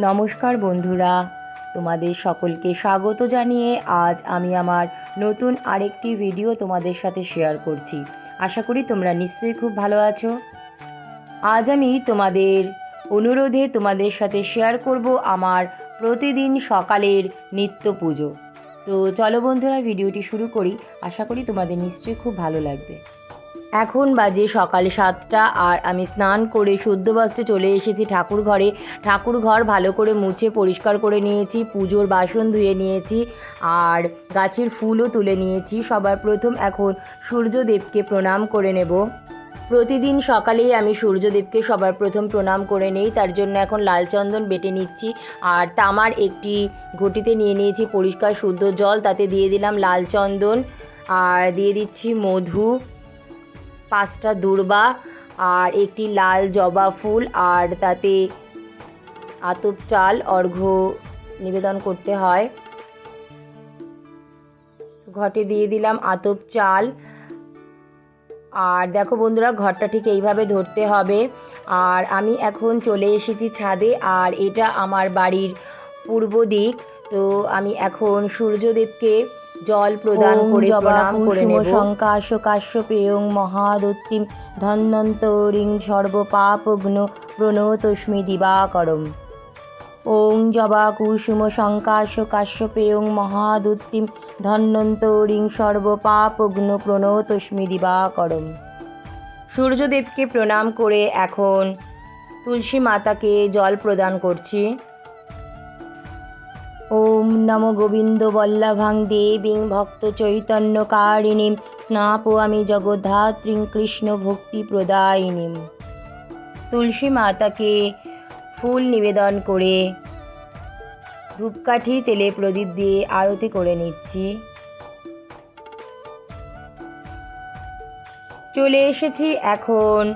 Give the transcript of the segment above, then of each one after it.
নমস্কার বন্ধুরা, তোমাদের সকলকে স্বাগত জানিয়ে আজ আমি আমার নতুন আরেকটি ভিডিও তোমাদের সাথে শেয়ার করছি। আশা করি তোমরা নিশ্চয়ই খুব ভালো আছো। আজ আমি তোমাদের অনুরোধে তোমাদের সাথে শেয়ার করব আমার প্রতিদিন সকালের নিত্য পুজো। তো চলো বন্ধুরা ভিডিওটি শুরু করি। আশা করি তোমাদের নিশ্চয়ই খুব ভালো লাগবে। এখন বাজে সকাল সাতটা আর আমি স্নান করে শুদ্ধ বস্ত্রে চলে এসেছি ঠাকুর ঘরে। ঠাকুর ঘর ভালো করে মুছে পরিষ্কার করে নিয়েছি, পুজোর বাসন ধুয়ে নিয়েছি আর গাছের ফুলও তুলে নিয়েছি। সবার প্রথম এখন সূর্যদেবকে প্রণাম করে নেব। প্রতিদিন সকালেই আমি সূর্যদেবকে সবার প্রথম প্রণাম করে নেই, তার জন্য এখন লাল চন্দন বেটে নিচ্ছি আর তামার একটি ঘটিতে নিয়ে নিয়েছি পরিষ্কার শুদ্ধ জল, তাতে দিয়ে দিলাম লাল চন্দন আর দিয়ে দিচ্ছি মধু। পাঁচটা দূর্বা আর একটি লাল জবা ফুল আর তাতে আতপ চাল অর্ঘ্য নিবেদন করতে হয়। ঘটে দিয়ে দিলাম আতপ চাল। আর দেখো বন্ধুরা, ঘরটা ঠিক এইভাবে ধরতে হবে। আর আমি এখন চলে এসেছি ছাদে, আর এটা আমার বাড়ির পূর্ব দিক। তো আমি এখন সূর্যদেবকে জল প্রদান করে প্রণাম করে নেব। শঙ্কাশ কাশ্যপেয়ং মহাদত্তিম ধন্বন্তরিং সর্বপাপগ্ন প্রণতস্মি দিবাকরম। ওং জবা কুসুম শঙ্কাশ কাশ্যপেয়ং মহাদুত্তিম ধন্বন্তরিং সর্বপাপগ্ন প্রণতস্মি দিবাকরম। সূর্যদেবকে প্রণাম করে এখন তুলসী মাতাকে জল প্রদান করছি। নম গোবিন্দ বল্লভাং দেবীং ভক্ত চৈতন্য কারিণীম স্নাপয়ামি জগদ্ধাত্রীং কৃষ্ণ ভক্তি প্রদায়িনীম তুলসী মাতাকে ফুল নিবেদন করে ধূপকাঠি, তেলে প্রদীপ দিয়ে আরতি করে নিচ্ছি। চলে এসেছি এখন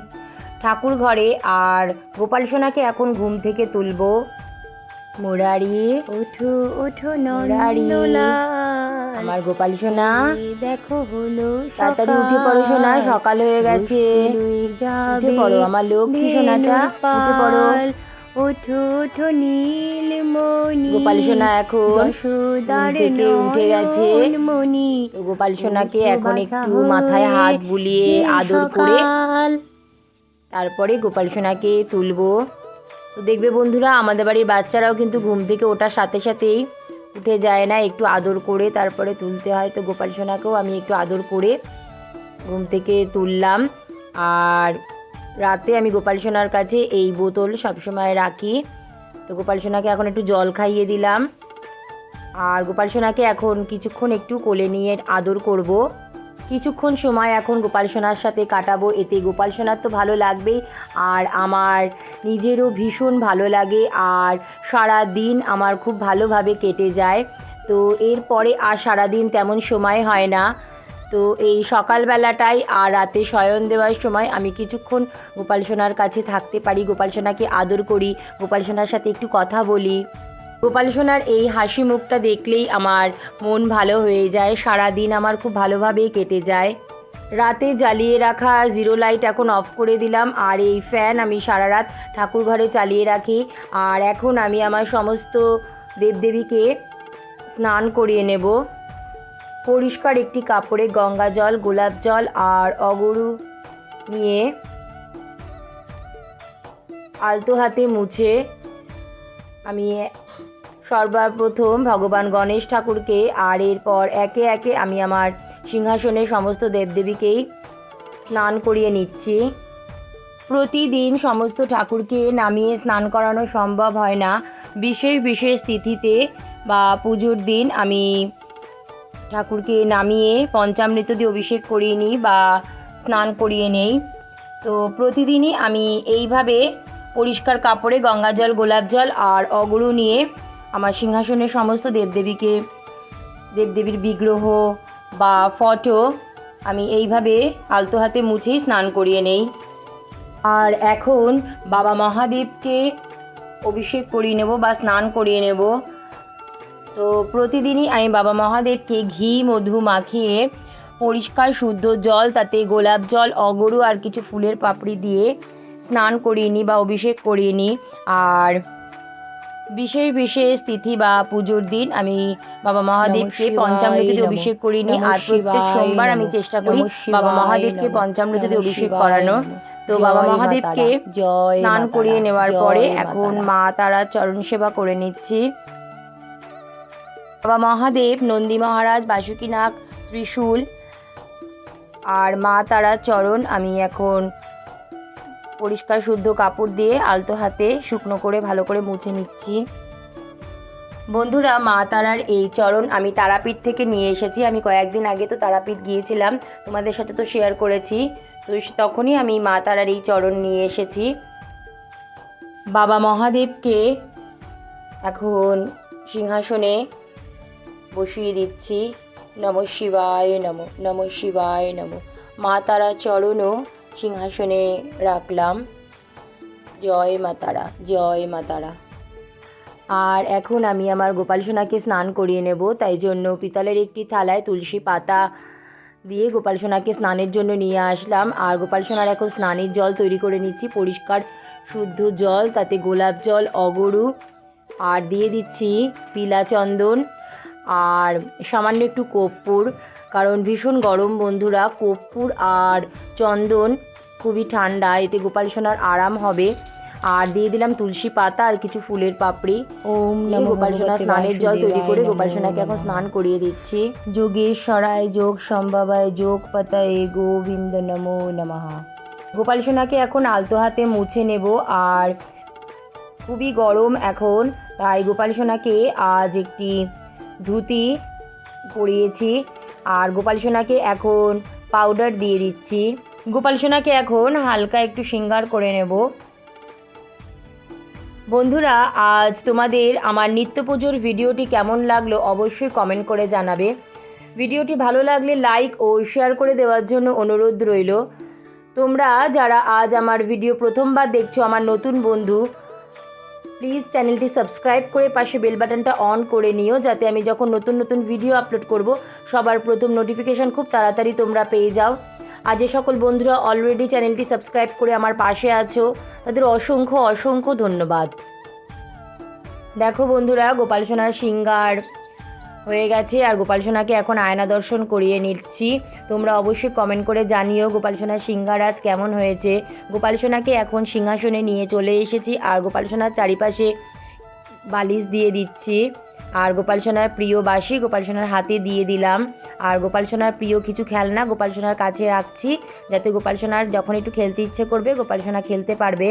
ঠাকুর ঘরে আর গোপাল সোনাকে এখন ঘুম থেকে তুলবো। মুরারি। ওঠো ওঠো মুরারি। আমার গোপাল সোনা। দেখো হলো তাড়াতাড়ি উঠে পড়ো সোনা সকাল হয়ে গেছে। উঠে পড়ো আমার লক্ষ্মী সোনাটা। উঠে পড়ো। ওঠো ওঠো নীলমণি গোপাল সোনা এখন থেকে উঠে গেছে। তো গোপাল সোনাকে এখন একটু মাথায় হাত বুলিয়ে আদর করে তারপরে গোপাল সোনাকে তুলবো। তো দেখবে বন্ধুরা, আমাদের বাড়ির বাচ্চারাও কিন্তু ঘুম থেকে ওঠার সাথে সাথেই উঠে যায় না, একটু আদর করে তারপরে তুলতে হয়। তো গোপাল সোনাকেও আমি একটু আদর করে ঘুম থেকে তুললাম। আর রাতে আমি গোপাল সোনার কাছে এই বোতল সবসময় রাখি। তো গোপাল সোনাকে এখন একটু জল খাইয়ে দিলাম। আর গোপাল সোনাকে এখন কিছুক্ষণ একটু কোলে নিয়ে আদর করব। কিছুক্ষণ সময় এখন গোপাল সোনার সাথে কাটাবো, এতে গোপাল সোনার তো ভালো লাগবেই। আর আমার নিজেরও ভীষণ ভালো লাগে আর সারা দিন আমার খুব ভালোভাবে কেটে যায়। তো এরপরে আর সারা দিন তেমন সময় হয় না। তো এই সকালবেলাটাই আর রাতে শয়ন দেওয়ার সময় আমি কিছুক্ষণ গোপাল সোনার কাছে থাকতে পারি। গোপাল সোনাকে আদর করি, গোপাল সোনার সাথে একটু কথা বলি। গোপাল সোনার এই হাসি মুখটা দেখলেই আমার মন ভালো হয়ে যায়। সারা দিন আমার খুব ভালোভাবেই কেটে যায়। রাতে জ্বালিয়ে রাখা জিরো লাইট এখন অফ করে দিলাম, আর এই ফ্যান আমি সারা রাত ঠাকুর ঘরে চালিয়ে রাখি। আর এখন আমি আমার সমস্ত দেবদেবীকে স্নান করিয়ে নেব। পরিষ্কার একটি কাপড়ে গঙ্গা জল, গোলাপ জল আর অগরু নিয়ে আলতো হাতে মুছে আমি সর্বপ্রথম ভগবান গণেশ ঠাকুরকে, আর এরপর একে একে আমি আমার সিংহাসনে সমস্ত দেবদেবীকেই স্নান করিয়ে নিচ্ছি। প্রতিদিন সমস্ত ঠাকুরকে নামিয়ে স্নান করানো সম্ভব হয় না। বিশেষ বিশেষ তিথিতে বা পুজোর দিন আমি ঠাকুরকে নামিয়ে পঞ্চামৃত দিয়ে অভিষেক করিয়ে নিই বা স্নান করিয়ে নেই। তো প্রতিদিনই আমি এইভাবে পরিষ্কার কাপড়ে গঙ্গা জল, গোলাপ জল আর অগরু নিয়ে আমার সিংহাসনের সমস্ত দেবদেবীকে, দেবদেবীর বিগ্রহ বা ফটো, আমি এইভাবে আলতো হাতে মুছেই স্নান করিয়ে নেই। আর এখন বাবা মহাদেবকে অভিষেক করিয়ে নেব বা স্নান করিয়ে নেব। তো প্রতিদিনই আমি বাবা মহাদেবকে ঘি, মধু মাখিয়ে পরিষ্কার, শুদ্ধ জল, তাতে গোলাপ জল, অগরু আর কিছু ফুলের পাপড়ি দিয়ে স্নান করিয়ে নিই বা অভিষেক করিয়ে নিই। আর বিশেষ বিশেষ তিথি বা পুজোর দিন আমি বাবা মহাদেবকে পঞ্চামৃত দিয়ে অভিষেক করিনি। আর প্রত্যেক সোমবার আমি চেষ্টা করি বাবা মহাদেবকে পঞ্চামৃত দিয়ে অভিষেক করানো। তো বাবা মহাদেবকে জয় স্নান করিয়ে নেওয়ার পরে এখন মা তারা চরণ সেবা করে নিচ্ছি। বাবা মহাদেব নন্দী মহারাজ বাসুকীনাগ ত্রিশূল আর মা তারা চরণ আমি এখন পরিষ্কার শুদ্ধ কাপড় দিয়ে আলতো হাতে শুকনো করে ভালো করে মুছে নিচ্ছি। বন্ধুরা, মা তারার এই চরণ আমি তারাপীঠ থেকে নিয়ে এসেছি। আমি কয়েকদিন আগে তো তারাপীঠ গিয়েছিলাম, তোমাদের সাথে তো শেয়ার করেছি। তো তখনই আমি মা তারার এই চরণ নিয়ে এসেছি। বাবা মহাদেবকে এখন সিংহাসনে বসিয়ে দিচ্ছি। নম শিবায় নম নম শিবায় নম। মা তারা চরণও সিংহাসনে রাখলাম। জয় মা তারা, জয় মা তারা। আর এখন আমি আমার গোপাল সোনাকে স্নান করিয়ে নেব, তাই জন্য পিতলের একটি থালায় তুলসী পাতা দিয়ে গোপাল সোনাকে স্নানের জন্য নিয়ে আসলাম। আর গোপাল সোনার এখন স্নানের জল তৈরি করে নিচ্ছি, পরিষ্কার শুদ্ধ জল, তাতে গোলাপ জল, অগরু, আর দিয়ে দিচ্ছি পিলা চন্দন আর সামান্য একটু কর্পূর কারণ ভীষণ গরম বন্ধুরা কর্পূর আর চন্দন খুবই ঠান্ডা এতে গোপাল সোনার আরাম হবে। আর দিয়ে দিলাম তুলসী পাতা আর কিছু ফুলের পাপড়ি। ওম গোপাল সোনা স্নানের জল তৈরি করে গোপাল সোনাকে এখন স্নান করিয়ে দিচ্ছি। যোগেশ্বরায় যোগ সম্ভবায় যোগ পাতায় গোবিন্দ নমো নমাহা গোপাল সোনাকে এখন আলতো হাতে মুছে নেব আর খুবই গরম এখন তাই গোপাল সোনাকে আজ একটি ধুতি পরিয়েছি। আর গোপাল সোনাকে এখন পাউডার দিয়ে দিচ্ছি। গোপাল সোনাকে এখন হালকা একটু সিঙ্গার করে নেব। বন্ধুরা, আজ তোমাদের আমার নিত্য পুজোর ভিডিওটি কেমন লাগল অবশ্যই কমেন্ট করে জানাবে। ভিডিওটি ভালো লাগলে লাইক ও শেয়ার করে দেওয়ার জন্য অনুরোধ রইল। তোমরা যারা আজ আমার ভিডিও প্রথমবার দেখছ, আমার নতুন বন্ধু প্লিজ চ্যানেলটি সাবস্ক্রাইব করে পাশে বেল বাটনটা অন করে নিও যাতে আমি যখন নতুন নতুন ভিডিও আপলোড করব, সবার প্রথম নোটিফিকেশান খুব তাড়াতাড়ি তোমরা পেয়ে যাও। আর যে সকল বন্ধুরা অলরেডি চ্যানেলটি সাবস্ক্রাইব করে আমার পাশে আছো, তাদের অসংখ্য অসংখ্য ধন্যবাদ। দেখো বন্ধুরা গোপাল সোনার সিঙ্গার হয়ে গেছে আর গোপাল সোনাকে এখন আয়না দর্শন করিয়ে নিচ্ছি। তোমরা অবশ্যই কমেন্ট করে জানিও গোপাল সোনার সিঙ্গার আজ কেমন হয়েছে। গোপাল সোনাকে এখন সিংহাসনে নিয়ে চলে এসেছি আর গোপাল সোনার চারিপাশে বালিশ দিয়ে দিচ্ছি। আর গোপাল সোনার প্রিয় বাসি গোপাল সোনার হাতে দিয়ে দিলাম। আর গোপাল সোনার প্রিয় কিছু খেলনা গোপাল সোনার কাছে রাখছি। যাতে গোপাল সোনার যখন একটু খেলতে ইচ্ছে করবে গোপাল সোনা খেলতে পারবে।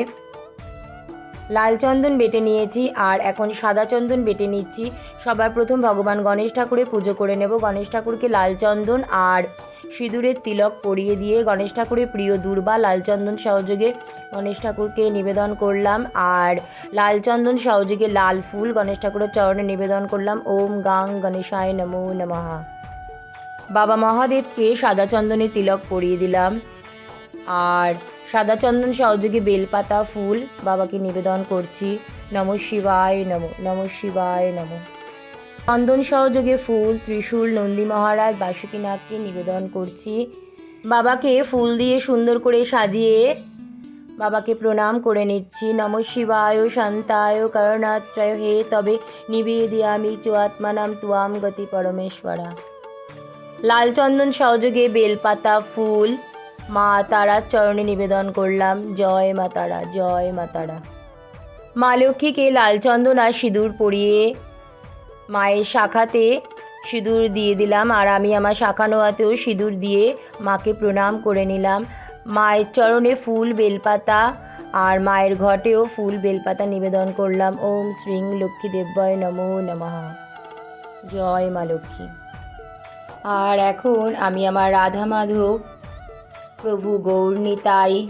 লাল চন্দন বেটে নিয়েছি আর এখন সাদা চন্দন বেটে নিচ্ছি। সবার প্রথম ভগবান গণেশ ঠাকুরের পুজো করে নেব। গণেশ ঠাকুরকে লাল চন্দন আর সিঁদুরের তিলক পরিয়ে দিয়ে গণেশ ঠাকুরের প্রিয় দুর্বা লাল চন্দন সহযোগে গণেশ ঠাকুরকে নিবেদন করলাম। আর লাল চন্দন সহযোগে লাল ফুল গণেশ ঠাকুরের চরণে নিবেদন করলাম। ওম গাং গণেশায় নমো নমঃ। বাবা মহাদেবকে সাদা চন্দনের তিলক পরিয়ে দিলাম। আর সাদা চন্দন সহযোগে বেলপাতা ফুল বাবাকে নিবেদন করছি। নম শিবায় নম নম শিবায় নম। চন্দন সহযোগে ফুল, ত্রিশূল, নন্দী মহারাজ, বাসুকীনাথকে নিবেদন করছি। বাবাকে ফুল দিয়ে সুন্দর করে সাজিয়ে বাবাকে প্রণাম করে নিচ্ছি। নম শিবায়, শান্তায়, করণাত্রয়। হে, তবে নিবেদিয়ামি চো আত্মানাম তুয়াম গতি পরমেশ্বরা। লাল চন্দন সহযোগে বেলপাতা, ফুল, মা তারার চরণে নিবেদন করলাম। জয় মা তারা, জয় মা তারা। মা লক্ষ্মীকে লাল চন্দন আর সিঁদুর পরিয়ে মায়ের শাখাতে সিঁদুর দিয়ে দিলাম আর আমি আমার শাখা নোয়াতেও সিঁদুর দিয়ে মাকে প্রণাম করে নিলাম। মায়ের চরণে ফুল, বেলপাতা আর মায়ের ঘটেও ফুল, বেলপাতা নিবেদন করলাম। ওম শ্রীং লক্ষ্মী দেব্যয় নমো নমঃ। জয় মা লক্ষ্মী। আর এখন আমি আমার রাধা মাধব, প্রভু গৌরনীতাই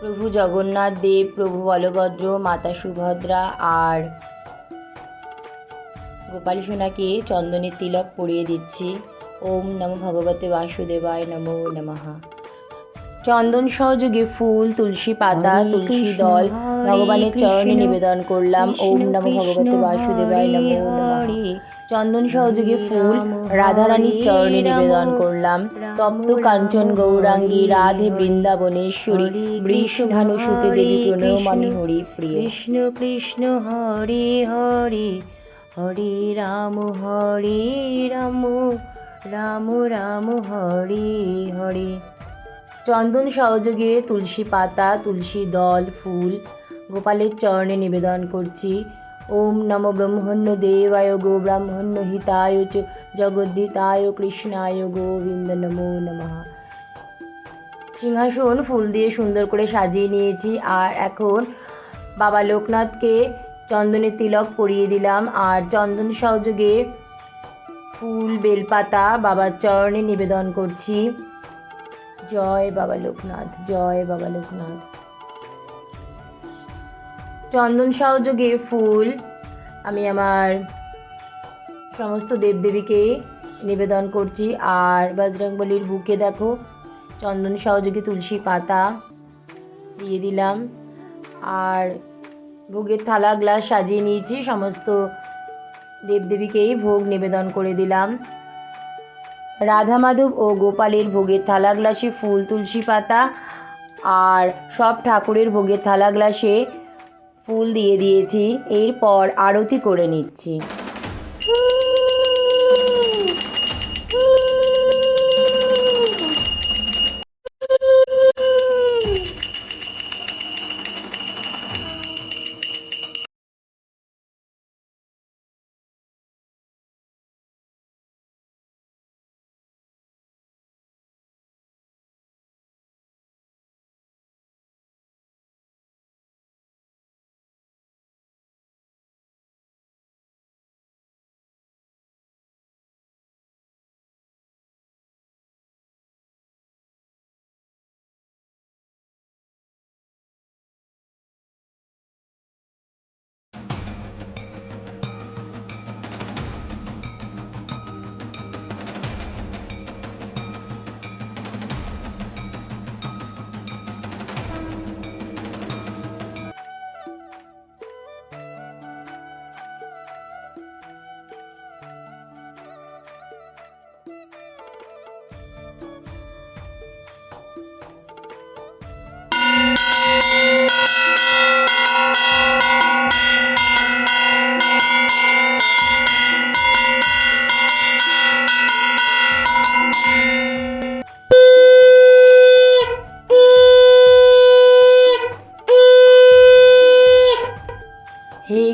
প্রভু জগন্নাথ দেব, প্রভু বলভদ্র, মাতা সুভদ্রা আর গোপাল সোনাকে চন্দনের তিলক পরিয়ে দিচ্ছি। ওম নম ভগবতে বাসুদেবায় নমো নমঃ। চন্দন সহযোগে ফুল তুলসী পাতা তুলসী দল ভগবানের চরণে নিবেদন করলাম। ওম নম ভগবতে বাসুদেবায় নমো চন্দন সহযোগে ফুল রাধারানীর চরণে নিবেদন করলাম। তপ্ত কাঞ্চন গৌরাঙ্গী রাধে বৃন্দাবনেশ্বরী বৃষভানু সুতে দেবী প্রণয়মামি হরি প্রিয়। কৃষ্ণ কৃষ্ণ হরে হরে হরে রাম হরে রাম রাম রাম, হরে হরে। চন্দন সহযোগে তুলসী পাতা, তুলসী দল, ফুল, গোপালের চরণে নিবেদন করছি। ওম নম ব্রহ্মণ্য দেবায় গো ব্রাহ্মণ্য হিতায় চ জগদ্ধিতায় কৃষ্ণায় গোবিন্দ নমো নমঃ। সিংহাসন ফুল দিয়ে সুন্দর করে সাজিয়ে নিয়েছি। আর এখন বাবা লোকনাথকে চন্দনের তিলক পরিয়ে দিলাম আর চন্দন সহযোগে ফুল, বেলপাতা বাবার চরণে নিবেদন করছি। জয় বাবা লোকনাথ, জয় বাবা লোকনাথ। চন্দন সহযোগে ফুল, আমি আমার সমস্ত দেবদেবীকে নিবেদন করছি। আর বজরংবলির বুকে দেখো, চন্দন সহযোগে তুলসী পাতা দিয়ে দিলাম। আর ভোগের থালা, গ্লাস সাজিয়ে নিয়েছি, সমস্ত দেবদেবীকেই ভোগ নিবেদন করে দিলাম। রাধা মাধব ও গোপালের ভোগের থালা, গ্লাসে ফুল, তুলসী পাতা আর সব ঠাকুরের ভোগের থালা, গ্লাসে ফুল দিয়ে দিয়েছি। এরপর আরতি করে নিচ্ছি।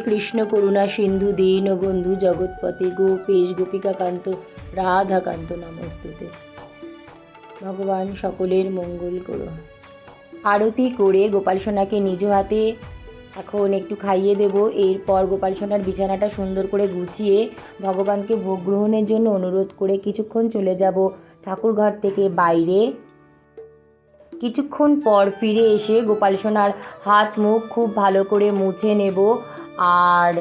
কৃষ্ণ করুণা সিন্ধু দীন বন্ধু জগৎপতি গোপেশ গোপিকাকান্ত, রাধাকান্ত নমস্তুতে। ভগবান সকলের মঙ্গল করো। আরতি করে গোপাল সোনাকে নিজ হাতে এখন একটু খাইয়ে দেব। এরপর গোপাল সোনার বিছানাটা সুন্দর করে গুছিয়ে ভগবানকে ভোগ গ্রহণের জন্য অনুরোধ করে কিছুক্ষণ চলে যাব ঠাকুর ঘর থেকে বাইরে। কিছুক্ষণ পর ফিরে এসে গোপাল সোনার হাত মুখ খুব ভালো করে মুছে নেব। আর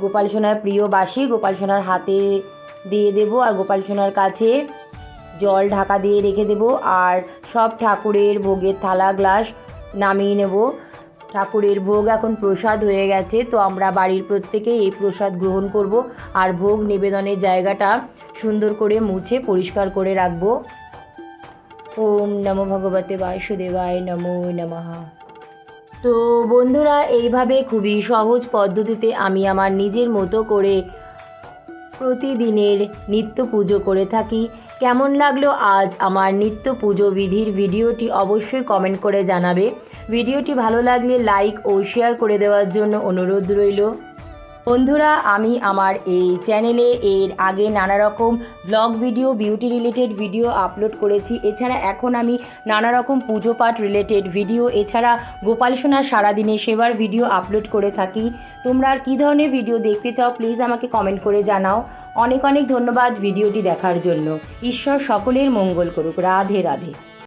গোপাল সোনার প্রিয় বাসি, গোপাল সোনার হাতে দিয়ে দেব আর গোপাল সোনার কাছে জল ঢাকা দিয়ে রেখে দেব আর সব ঠাকুরের ভোগের থালা, গ্লাস নামিয়ে নেব। ঠাকুরের ভোগ এখন প্রসাদ হয়ে গেছে, তো আমরা বাড়ির প্রত্যেকেই এই প্রসাদ গ্রহণ করব আর ভোগ নিবেদনের জায়গাটা সুন্দর করে মুছে পরিষ্কার করে রাখব। ওম নমো ভগবতে বাসুদেবায় নমো নমঃ। তো বন্ধুরা, এইভাবে খুবই সহজ পদ্ধতিতে আমি আমার নিজের মতো করে প্রতিদিনের নিত্য পুজো করে থাকি। কেমন লাগল আজ আমার নিত্য পুজো বিধির ভিডিওটি অবশ্যই কমেন্ট করে জানাবে। ভিডিওটি ভালো লাগলে লাইক ও শেয়ার করে দেওয়ার জন্য অনুরোধ রইল। বন্ধুরা, আমি আমার এই চ্যানেলে এর আগে নানা রকম blog video beauty related video upload করেছি। এছাড়া এখন আমি নানা রকম পুজো পাঠ রিলেটেড ভিডিও এছাড়া গোপাল সোনার সারাদিনের সেবার ভিডিও আপলোড করে থাকি। তোমরা আর কী ধরনের ভিডিও দেখতে চাও প্লিজ আমাকে কমেন্ট করে জানাও। অনেক অনেক ধন্যবাদ ভিডিওটি দেখার জন্য। ঈশ্বর সকলের মঙ্গল করুক। রাধে রাধে।